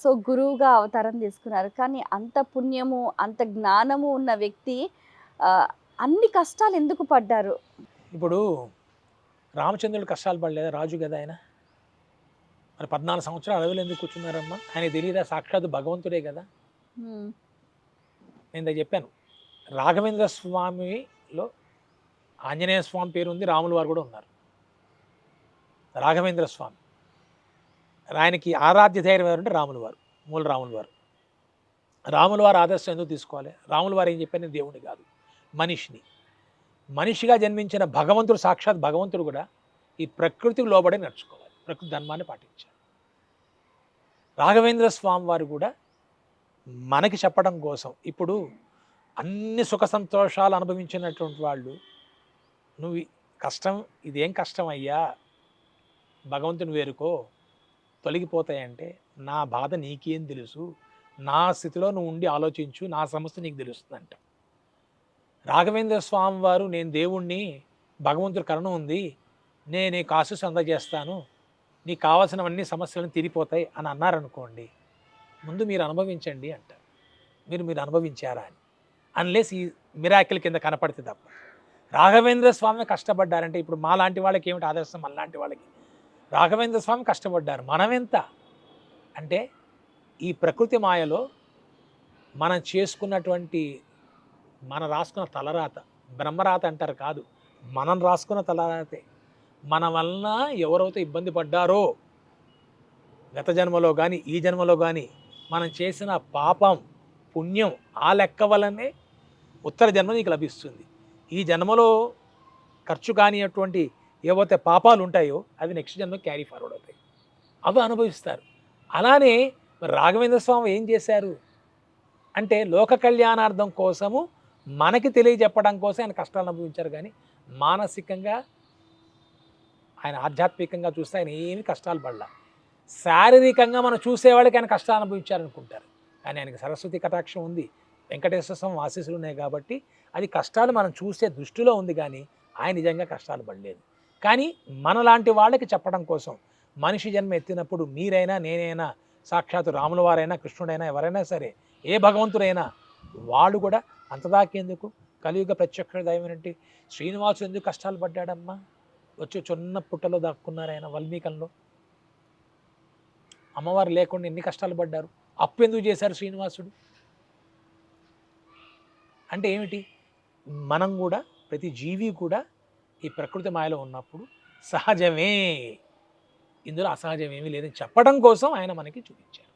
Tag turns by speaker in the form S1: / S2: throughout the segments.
S1: So గురువుగా అవతారం తీసుకున్నారు. కానీ అంత పుణ్యము అంత జ్ఞానము ఉన్న వ్యక్తి అన్ని కష్టాలు ఎందుకు పడ్డారు?
S2: ఇప్పుడు రామచంద్రుడు కష్టాలు పడలేదా? రాజు కదా ఆయన. మరి పద్నాలుగు సంవత్సరాలు అడవిలో ఎందుకు కూర్చున్నారమ్మా? ఆయన తెలియదా సాక్షాత్ భగవంతుడే కదా. నేను చెప్పాను. రాఘవేంద్ర స్వామిలో ఆంజనేయ స్వామి పేరు ఉంది రాముల వారు కూడా ఉన్నారు. రాఘవేంద్ర స్వామి. ఆయనకి ఆరాధ్య ధైర్యం ఎవరంటే రాముల వారు మూల రాముల వారు. రాముల వారు ఆదర్శం ఎందుకు తీసుకోవాలి? రాముల వారు ఏం చెప్పారు నేను దేవుడిని కాదు మనిషిని. మనిషిగా జన్మించిన భగవంతుడు సాక్షాత్ భగవంతుడు కూడా ఈ ప్రకృతికి లోబడి నడుచుకోవాలి ప్రకృతి ధర్మాన్ని పాటించాలి. రాఘవేంద్ర స్వామి వారు కూడా మనకి చెప్పడం కోసం ఇప్పుడు అన్ని సుఖ సంతోషాలు అనుభవించినటువంటి వాళ్ళు నువ్వు కష్టం ఇదేం కష్టం అయ్యా? భగవంతుని వేరుకో తొలగిపోతాయంటే నా బాధ నీకేం తెలుసు? నా స్థితిలో నువ్వు ఉండి ఆలోచించు నా సమస్య నీకు తెలుస్తుందంట. రాఘవేంద్ర స్వామి వారు నేను దేవుణ్ణి భగవంతుడి కరుణ ఉంది నేను నీకు ఆశీస్సు అందజేస్తాను నీకు కావాల్సినవన్నీ సమస్యలను తీరిపోతాయి అని అన్నారనుకోండి ముందు మీరు అనుభవించండి అంటారు. మీరు మీరు అనుభవించారా అని. అన్లెస్ ఈ మిరాకిల్ కింద కనపడితే తప్ప. రాఘవేంద్ర స్వామి కష్టపడ్డారంటే ఇప్పుడు మా లాంటి వాళ్ళకి ఏమిటి ఆదర్శం? అలాంటి వాళ్ళకి రాఘవేంద్ర స్వామి కష్టపడ్డారు. మనం ఎంత అంటే ఈ ప్రకృతి మాయలో మనం చేసుకున్నటువంటి మనం రాసుకున్న తలరాత బ్రహ్మరాత అంటారు కాదు మనం రాసుకున్న తలరాతే మన వలన ఎవరైతే ఇబ్బంది పడ్డారో గత జన్మలో కానీ ఈ జన్మలో కానీ మనం చేసిన పాపం పుణ్యం ఆ లెక్క వలనే ఉత్తర జన్మ నీకు లభిస్తుంది. ఈ జన్మలో ఖర్చు కానిటువంటి ఏవైతే పాపాలు ఉంటాయో అవి నెక్స్ట్ జన్మ క్యారీ ఫార్వర్డ్ అవుతాయి. అవి అనుభవిస్తారు. అలానే రాఘవేంద్ర స్వామి ఏం చేశారు? అంటే లోక కళ్యాణార్థం కోసము మనకి తెలియజెప్పడం కోసం ఆయన కష్టాలు అనుభవించారు కానీ మానసికంగా ఆయన ఆధ్యాత్మికంగా చూస్తే ఆయన ఏమి కష్టాలు పడలా. శారీరకంగా మనం చూసేవాళ్ళకి ఆయన కష్టాలు అనుభవించారనుకుంటారు. కానీ ఆయనకి సరస్వతి కటాక్షం ఉంది వెంకటేశ్వర స్వామి ఆశీస్సులు ఉన్నాయి కాబట్టి అది కష్టాలు మనం చూసే దృష్టిలో ఉంది కానీ ఆయన నిజంగా కష్టాలు పడలేదు. కానీ మనలాంటి వాళ్ళకి చెప్పడం కోసం మనిషి జన్మ ఎత్తినప్పుడు మీరైనా నేనైనా సాక్షాత్ రాముల వారైనా కృష్ణుడైనా ఎవరైనా సరే ఏ భగవంతుడైనా వాళ్ళు కూడా అంతదాకేందుకు? కలియుగ ప్రత్యక్ష దైవమేంటి శ్రీనివాసు ఎందుకు కష్టాలు పడ్డాడమ్మా? వచ్చి చిన్న పుట్టలో దాక్కున్నారు ఆయన వల్మీకంలో. అమ్మవారు లేకుండా ఎన్ని కష్టాలు పడ్డారు? అప్పు ఎందుకు చేశారు శ్రీనివాసుడు? అంటే ఏమిటి? మనం కూడా ప్రతి జీవి కూడా ఈ ప్రకృతి మాయలో ఉన్నప్పుడు సహజమే. ఇందులో అసహజం ఏమీ లేదని చెప్పడం కోసం ఆయన మనకి చూపించారు.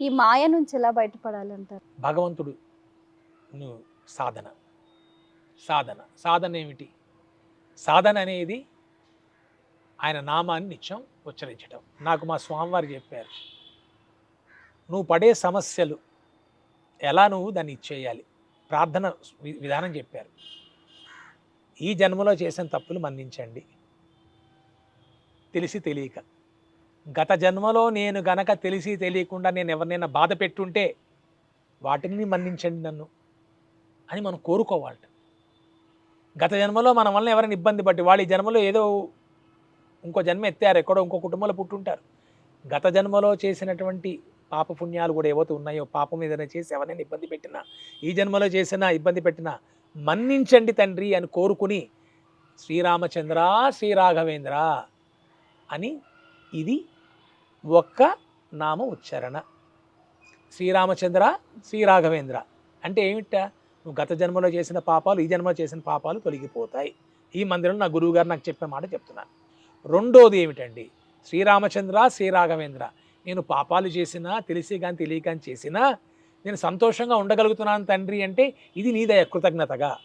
S1: ఈ మాయ నుంచి ఎలా బయటపడాలంటారు?
S2: భగవంతుడు నువ్వు సాధన. సాధన. సాధన ఏమిటి? సాధన అనేది ఆయన నామాన్ని నిత్యం ఉచ్చరించడం నాకు మా స్వామివారు చెప్పారు నువ్వు పడే సమస్యలు ఎలా నువ్వు దాన్ని ఇచ్చేయాలి ప్రార్థన విధానం చెప్పారు. ఈ జన్మలో చేసిన తప్పులు మన్నించండి. తెలిసి తెలియక. గత జన్మలో నేను గనక తెలిసి తెలియకుండా నేను ఎవరినైనా బాధ పెట్టుంటే వాటిని మన్నించండి నన్ను అని మనం కోరుకోవాలట. గత జన్మలో మన వల్ల ఎవరైనా ఇబ్బంది పట్టి వాళ్ళు ఈ జన్మలో ఏదో ఇంకో జన్మ ఎత్తారు ఎక్కడో ఇంకో కుటుంబంలో పుట్టుంటారు. గత జన్మలో చేసినటువంటి పాప పుణ్యాలు కూడా ఏవైతే ఉన్నాయో పాపం ఏదైనా చేసి ఎవరైనా ఇబ్బంది పెట్టినా ఈ జన్మలో చేసినా ఇబ్బంది పెట్టినా మన్నించండి తండ్రి అని కోరుకుని శ్రీరామచంద్ర శ్రీరాఘవేంద్ర అని ఇది ఒక్క నామ ఉచ్చారణ. శ్రీరామచంద్ర శ్రీరాఘవేంద్ర అంటే ఏమిట? నువ్వు గత జన్మలో చేసిన పాపాలు ఈ జన్మలో చేసిన పాపాలు తొలగిపోతాయి. ఈ మందిరం నా గురువు గారు నాకు చెప్పే మాట చెప్తున్నాను. రెండోది ఏమిటండి? శ్రీరామచంద్ర శ్రీరాఘవేంద్ర. నేను పాపాలు చేసినా తెలిసి కానీ తెలియక చేసినా నేను సంతోషంగా ఉండగలుగుతున్నాను తండ్రి అంటే ఇది నీ దయ కృతజ్ఞతగా.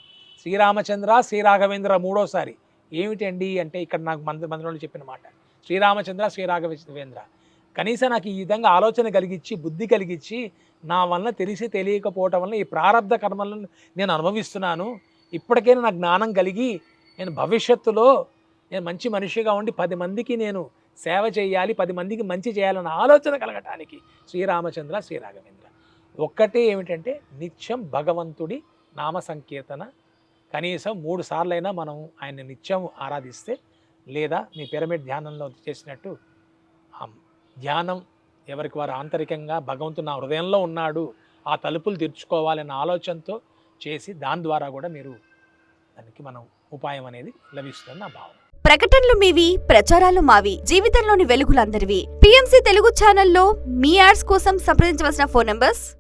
S2: శ్రీరామచంద్ర శ్రీరాఘవేంద్ర మూడోసారి. ఏమిటండి అంటే ఇక్కడ నాకు మంది మందిరంలో చెప్పిన మాట. శ్రీరామచంద్ర శ్రీరాఘవేంద్ర. కనీసం నాకు ఈ విధంగా ఆలోచన కలిగించి బుద్ధి కలిగించి నా వలన తెలిసి తెలియకపోవటం వల్ల ఈ ప్రారంధ కర్మలను నేను అనుభవిస్తున్నాను. ఇప్పటికైనా నా జ్ఞానం కలిగి నేను భవిష్యత్తులో నేను మంచి మనిషిగా ఉండి పది మందికి నేను సేవ చేయాలి పది మందికి మంచి చేయాలన్న ఆలోచన కలగటానికి శ్రీరామచంద్ర శ్రీరాఘవేంద్ర. ఒక్కటే ఏమిటంటే నిత్యం భగవంతుడి నామ సంకీర్తన కనీసం మూడు సార్లైనా మనం ఆయన నిత్యం ఆరాధిస్తే లేదా మీ పిరమిడ్ ధ్యానంలో చేసినట్టు ధ్యానం ఎవరికి వారు ఆంతరికంగా భగవంతుడు నా హృదయంలో ఉన్నాడు ఆ తలుపులు తెరుచుకోవాలన్న ఆలోచనతో చేసి దాని ద్వారా కూడా మీరు దానికి మనం ఉపాయం అనేది లభిస్తుంది నా భావన.
S3: ప్రకటనలు మీవి ప్రచారాలు మావి జీవితంలోని వెలుగులందరివి. పిఎంసి తెలుగు ఛానల్లో మీ యాడ్స్ కోసం సంప్రదించవలసిన ఫోన్ నంబర్స్